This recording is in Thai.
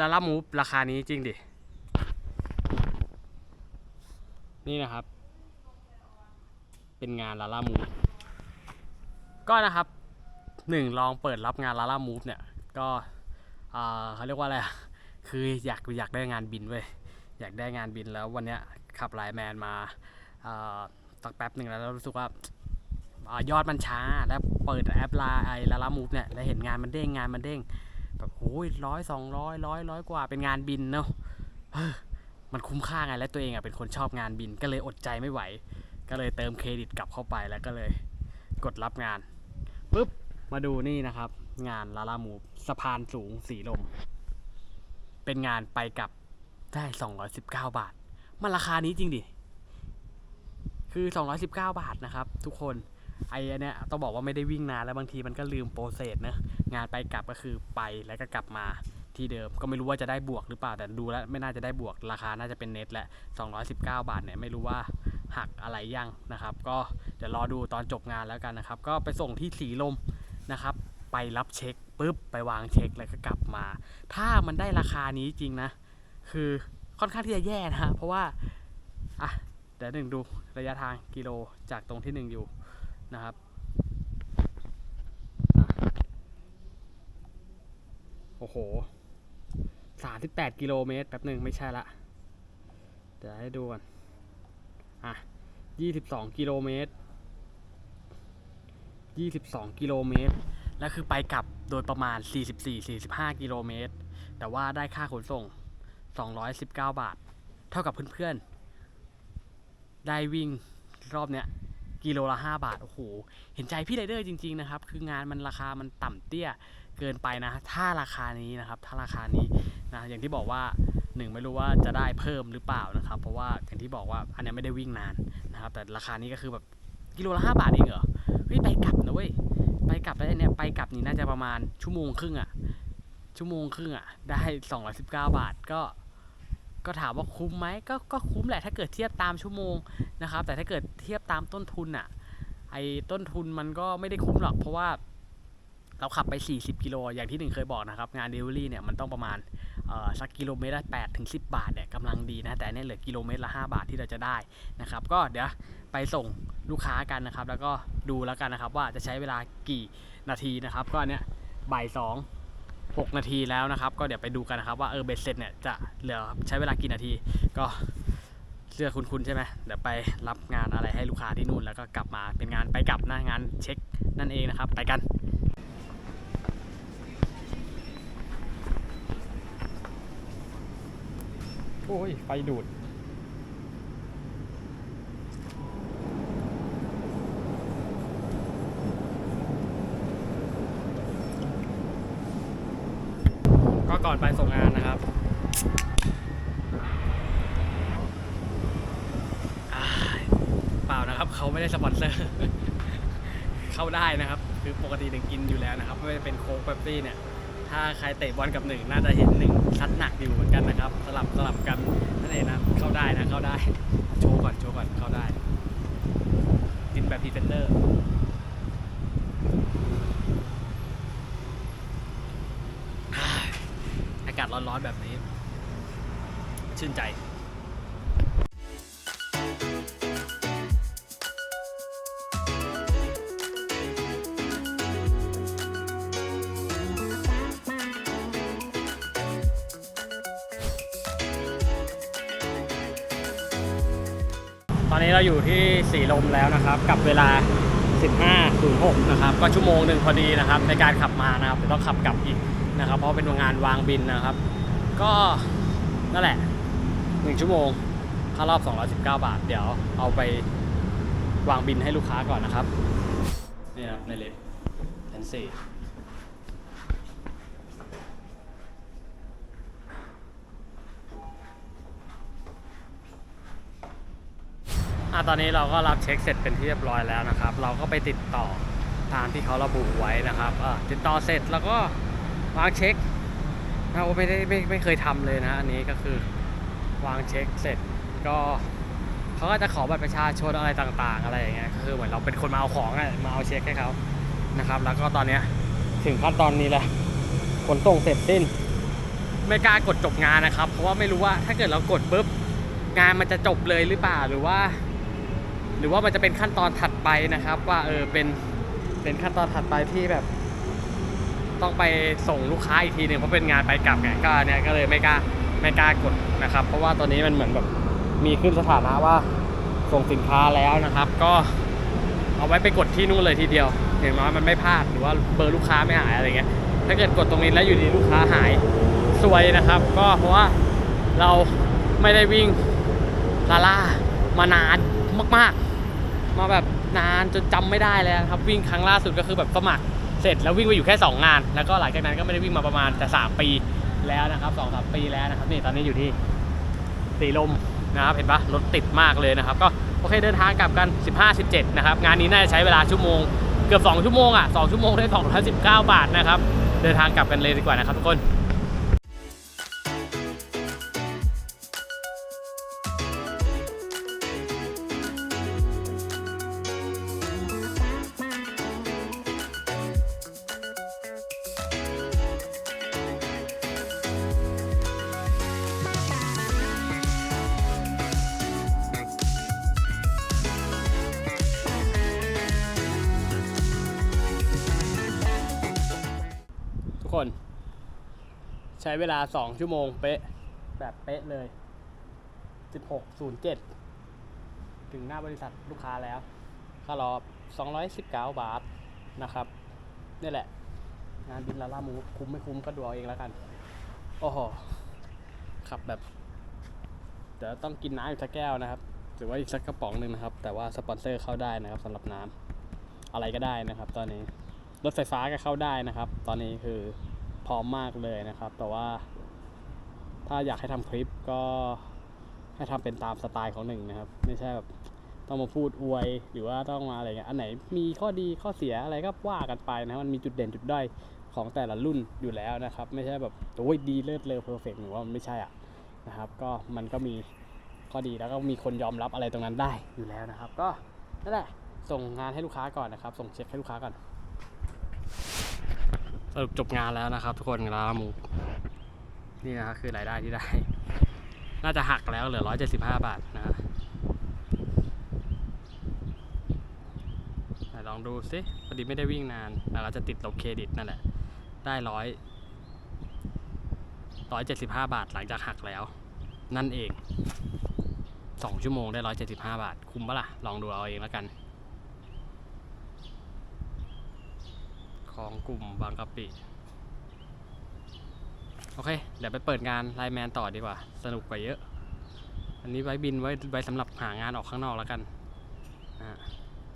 ลาล่ามูฟราคานี้จริงดิ นี่นะครับ เป็นงานลาล่ามูฟก็นะครับหนึ่งลองเปิดรับงานลาล่ามูฟเนี่ย ก็เขาเรียกว่าอะไรคืออยากอยากได้งานบินเว้ยอยากได้งานบินแล้ววันเนี้ยขับไลน์แมนมาตักแป๊บหนึ่งแล้วรู้สึกว่าอยอดมันช้าแล้วเปิดแอปไลน์ไอลาล่ามูฟเนี่ยแล้วเห็นงานมันเด้งงานมันเด้ง แบบโอ้ยร้อยสองร้อยร้อยร้อยกว่าเป็นงานบินเนาะมันคุ้มค่าไงและตัวเองอะเป็นคนชอบงานบินก็เลยอดใจไม่ไหว ก็เลยเติมเครดิตกลับเข้าไปแล้วก็เลยกดรับงานปุ๊บมาดูนี่นะครับ งานลาลามูสะพานสูงสีลม เป็นงานไปกับได้ 219 บาท มันราคานี้จริงดิ คือ 219 บาทนะครับ ทุกคน ไอ้เนี้ยต้องบอกว่าไม่ได้วิ่งนานแล้วบางทีมันก็ลืมโปรเซสนะงานไปกลับก็คือไปแล้วก็กลับมาที่เดิมก็ไม่รู้ว่าจะได้บวกหรือเปล่าแต่ดูแล้วไม่น่าจะได้บวกราคาน่าจะเป็นเน็ตแหละ 219 บาทเนี่ยไม่รู้ว่าหักอะไรยังนะครับ ก็เดี๋ยวรอดูตอนจบงานแล้วกันนะครับ ก็ไปส่งที่สีลมนะครับ ไปรับเช็คปุ๊บไปวางเช็คแล้วก็กลับมา ถ้ามันได้ราคานี้จริงนะ คือค่อนข้างที่จะแย่นะฮะเพราะว่าอะเดี๋ยวหนึ่งดูระยะทางกิโลจากตรงที่หนึ่งอยู่ นะครับโอ้โหสามสิบแปดกิโลเมตรแป๊บหนึ่งไม่ใช่ละ เดี๋ยวให้ดูก่อน อะยี่สิบสองกิโลเมตรยี่สิบสองกิโลเมตร แล้วคือไปกลับโดยประมาณ44-45กิโลเมตร แต่ว่าได้ค่าขนส่ง219บาท เท่ากับเพื่อนๆ ได้วิ่งรอบเนี้ย กิโลละ 5 บาท โอ้โห เห็นใจพี่ไรเดอร์จริง ๆ นะครับ คืองานมันราคามันต่ำเตี้ยเกินไปนะ ถ้าราคานี้นะครับ ถ้าราคานี้นะ อย่างที่บอกว่าหนึ่งไม่รู้ว่าจะได้เพิ่มหรือเปล่านะครับ เพราะว่าอย่างที่บอกว่าอันเนี้ยไม่ได้วิ่งนานนะครับ แต่ราคานี้ก็คือแบบกิโลละ 5 บาทเองเหรอ เฮ้ยไปกลับนะเว้ย ไปกลับได้เนี่ยไปกลับนี่น่าจะประมาณชั่วโมงครึ่งอะชั่วโมงครึ่งอะได้ 219 บาทก็ ก็ถามว่าคุ้มไหมก็ก็คุ้มแหละถ้าเกิดเทียบตามชั่วโมงนะครับ แต่ถ้าเกิดเทียบตามต้นทุนอะไอ้ต้นทุนมันก็ไม่ได้คุ้มหรอก เพราะว่าเราขับไป 40 กิโล อย่างที่หนึ่งเคยบอกนะครับ งานเดลิเวอรี่เนี่ยมันต้องประมาณสักกิโลเมตรละ8ถึง 10 บาทเนี่ยกำลังดีนะ แต่เนี่ยเหลือกิโลเมตรละ 5 บาทที่เราจะได้นะครับ ก็เดี๋ยวไปส่งลูกค้ากันนะครับ แล้วก็ดูแล้วกันนะครับว่าจะใช้เวลากี่นาทีนะครับ ก็เนี้ยบ่ายสอง หกนาทีแล้วนะครับ ก็เดี๋ยวไปดูกันนะครับว่าเออเบ็ดเสร็จเนี่ยจะเหลือใช้เวลากี่นาที ก็เสื้อคุณๆใช่ไหมเดี๋ยวไปรับงานอะไรให้ลูกค้าที่นู่นแล้วก็กลับมาเป็นงานไปกลับนะงานเช็คนั่นเองนะครับ ไปกันโอ้ยไฟดูด ก็ก่อนไปส่งงานนะครับอ่าเปล่านะครับ เขาไม่ได้สปอนเซอร์ เข้าได้นะครับ คือปกติหนึ่งกินอยู่แล้วนะครับ ไม่ว่าจะเป็นโค้กเป๊ปซี่เนี่ย ถ้าใครเตะบอลกับหนึ่งน่าจะเห็นหนึ่งซัดหนักอยู่เหมือนกันนะครับ สลับสลับกันนั่นเองนะเข้าได้นะเข้าได้ โชว์ก่อนโชว์ก่อนเข้าได้กินแบบพรีเซนเตอร์ อากาศร้อนๆแบบนี้ ชื่นใจตอนนี้เราอยู่ที่สีลมแล้วนะครับ กับเวลา 15.06 นะครับ ก็ชั่วโมงหนึ่งพอดีนะครับ ในการขับมานะครับเดี๋ยวต้องขับกลับอีก นะครับ เพราะเป็นงานวางบินนะครับ ก็นั่นแหละ 1 ชั่วโมงค่ารอบ 219 บาท เดี๋ยวเอาไปวางบินให้ลูกค้าก่อนนะครับนี่ครับในเลฟแทนซี่อะตอนนี้เราก็รับเช็คเสร็จเป็นที่เรียบร้อยแล้วนะครับ เราก็ไปติดต่อตามที่เขาระบุไว้นะครับติดต่อเสร็จแล้วก็ วางเช็คเราไม่ได้ไม่ไม่เคยทำเลยนะอันนี้ก็คือวางเช็คเสร็จก็เขาก็จะขอบัตรประชาชนอะไรต่างๆ อะไรอย่างเงี้ยก็คือเหมือนเราเป็นคนมาเอาของอะมาเอาเช็คให้เขานะครับ แล้วก็ตอนเนี้ยถึงขั้นตอนนี้แหละขนส่งเสร็จสิ้น ไม่กล้ากดจบงานนะครับ เพราะว่าไม่รู้ว่าถ้าเกิดเรากดปุ๊บงานมันจะจบเลยหรือเปล่าหรือว่า หรือว่ามันจะเป็นขั้นตอนถัดไปนะครับ ว่าเออเป็นเป็นขั้นตอนถัดไปที่แบบ ต้องไปส่งลูกค้าอีกทีหนึ่งเพราะเป็นงานไปกลับไงก็เนี่ยก็เลยไม่กล้าไม่กล้ากดนะครับ เพราะว่าตอนนี้มันเหมือนแบบมีขึ้นสถานะว่าส่งสินค้าแล้วนะครับ ก็เอาไว้ไปกดที่นู่นเลยทีเดียวอย่างน้อยมันไม่พลาดหรือว่าเบอร์ลูกค้าไม่หายอะไรเงี้ยถ้าเกิดกดตรงนี้แล้วอยู่ดีลูกค้าหายซวยนะครับ ก็เพราะว่าเราไม่ได้วิ่งลาล่ามานานมาก ๆ มาแบบนานจนจำไม่ได้แล้วครับ วิ่งครั้งล่าสุดก็คือแบบสมัคร เสร็จแล้ววิ่งไปอยู่แค่ 2 งาน แล้วก็หลังจากนั้นก็ไม่ได้วิ่งมาประมาณแต่ 3 ปีแล้วนะครับ2อสปีแล้วนะครับนี่ตอนนี้อยู่ที่สีลมนะครับเห็นปะรถติดมากเลยนะครับ ก็โอเคเดินทางกลับกัน 15-17 นะครับ งานนี้น่าจะใช้เวลาชั่วโมง เกือบ 2 ชั่วโมงอะ2ชั่วโมงได้219 บาทนะครับ เดินทางกลับกันเลยดีกว่านะครับทุกคน ใช้เวลา 2 ชั่วโมงเป๊ะ แบบเป๊ะเลย 16.07 ถึงหน้าบริษัทลูกค้าแล้วค่ารอบ219 บาทนะครับ นี่แหละ งานบินลาล่ามูคุ้มไม่คุ้มก็ดูเอาเองแล้วกัน โอ้โห ขับแบบเดี๋ยวต้องกินน้ำอีกสักแก้วนะครับ หรือว่าอีกสักกระป๋องหนึ่งนะครับ แต่ว่าสปอนเซอร์เข้าได้นะครับสำหรับน้ำอะไรก็ได้นะครับตอนนี้ รถไฟฟ้าก็เข้าได้นะครับ ตอนนี้คือพร้อมมากเลยนะครับ แต่ว่า ถ้าอยากให้ทำคลิปก็ให้ทำเป็นตามสไตล์ของหนึ่งนะครับ ไม่ใช่แบบต้องมาพูดอวย หรือว่าต้องมาอะไรเงี้ยอันไหนมีข้อดีข้อเสียอะไรก็ว่ากันไปนะมันมีจุดเด่นจุดด้อยของแต่ละรุ่นอยู่แล้วนะครับ ไม่ใช่แบบโอ้ยดีเลิศเลอเพอร์เฟกต์หรือว่ามันไม่ใช่อะนะครับ ก็มันก็มีข้อดีแล้วก็มีคนยอมรับอะไรตรงนั้นได้อยู่แล้วนะครับ ก็นั่นแหละส่งงานให้ลูกค้าก่อนนะครับ ส่งเช็คให้ลูกค้าก่อน รุปจบงานแล้วนะครับ ทุกคนลามูนี่นะครับคือรายได้ที่ได้ น่าจะหักแล้วเหลือ 175 บาทนะฮะลองดูสิพอดีไม่ได้วิ่งนานแล้วก็จะติดลบเครดิตนั่นแหละ ได้ร้อยร้อยเจ็ดสิบห้าบาทหลังจากหักแล้ว นั่นเองสองชั่วโมงได้ร้อยเจ็ดสิบห้าบาท คุ้มปะล่ะ ลองดูเอาเองแล้วกัน ของกลุ่มบางกะปิ โอเค เดี๋ยวไปเปิดงานไลแมนต่อดีกว่า สนุกกว่าเยอะ อันนี้ไว้บินไว้ไว้สำหรับหางานออกข้างนอกแล้วกันนะฮะ